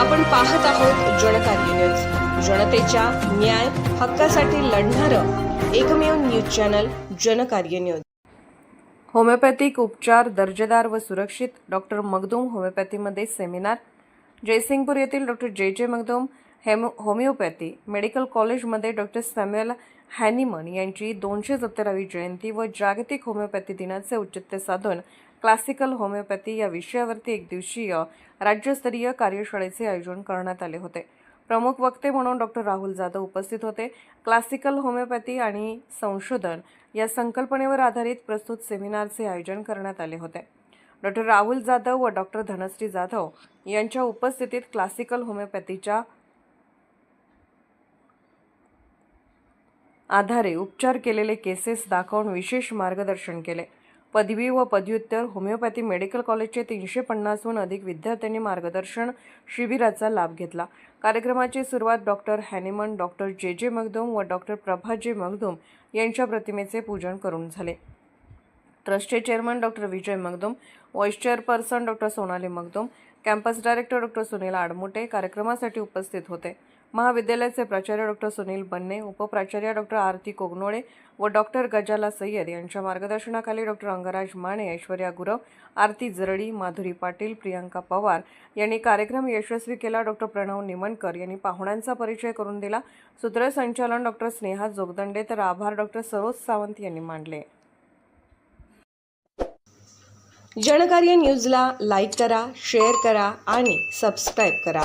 आपण पाहत आहोत जनकार्य न्यूज. जनतेच्या न्याय हक्कासाठी लढणारं एकमेव news channel Janakarya news. Homeopathic उपचार दर्जेदार व सुरक्षित. डॉक्टर मगदूम होमिओपॅथीमध्ये सेमिनार. जयसिंगपूर येथील डॉक्टर जे जे मगदूम हेमो होमिओपॅथी मेडिकल कॉलेजमध्ये डॉक्टर सॅम्युअल हॅनिमन यांची दोनशे सत्तरावी जयंती व जागतिक होमिओपॅथी दिनाचे औचित्य साधून क्लासिकल होमिओपॅथी या विषयावरती एक दिवसीय राज्यस्तरीय कार्यशाळेचे आयोजन करण्यात आले होते. प्रमुख वक्ते म्हणून डॉक्टर राहुल जाधव उपस्थित होते. क्लासिकल होमिओपॅथी आणि संशोधन या संकल्पनेवर आधारित प्रस्तुत सेमिनारचे आयोजन करण्यात आले होते. डॉक्टर राहुल जाधव व डॉक्टर धनश्री जाधव यांच्या उपस्थितीत क्लासिकल होमिओपॅथीच्या आधारे उपचार केलेले केसेस दाखवून विशेष मार्गदर्शन केले. पदवी व पदव्युत्तर होमिओपॅथी मेडिकल कॉलेजचे तीनशे पन्नासहून अधिक विद्यार्थ्यांनी मार्गदर्शन शिबिराचा लाभ घेतला. कार्यक्रमाची सुरुवात doctor Hahnemann doctor J. J. Magdum व डॉक्टर प्रभा जे. मगदूम यांच्या प्रतिमेचे पूजन करून झाले. ट्रस्टचे chairman doctor Vijay Magdum vice chairperson doctor Sonali Magdum campus director doctor Sunil Aadmute कार्यक्रमासाठी उपस्थित होते. महाविद्यालयाचे प्राचार्य डॉक्टर सुनील बन्ने उपप्राचार्य डॉक्टर आरती कोगनोळे व डॉक्टर गजाला सय्यद यांच्या मार्गदर्शनाखाली डॉक्टर अंगराज माने ऐश्वर्या गुरव आरती जरडी माधुरी पाटील प्रियांका पवार यांनी कार्यक्रम यशस्वी केला. डॉक्टर प्रणव निमणकर यांनी पाहुण्यांचा परिचय करून दिला. सूत्रसंचालन डॉक्टर स्नेहा जोगदंडे तर आभार डॉक्टर सरोज सावंत यांनी मांडले जनकार्य न्यूजला लाईक करा शेअर करा आणि सबस्क्राईब करा.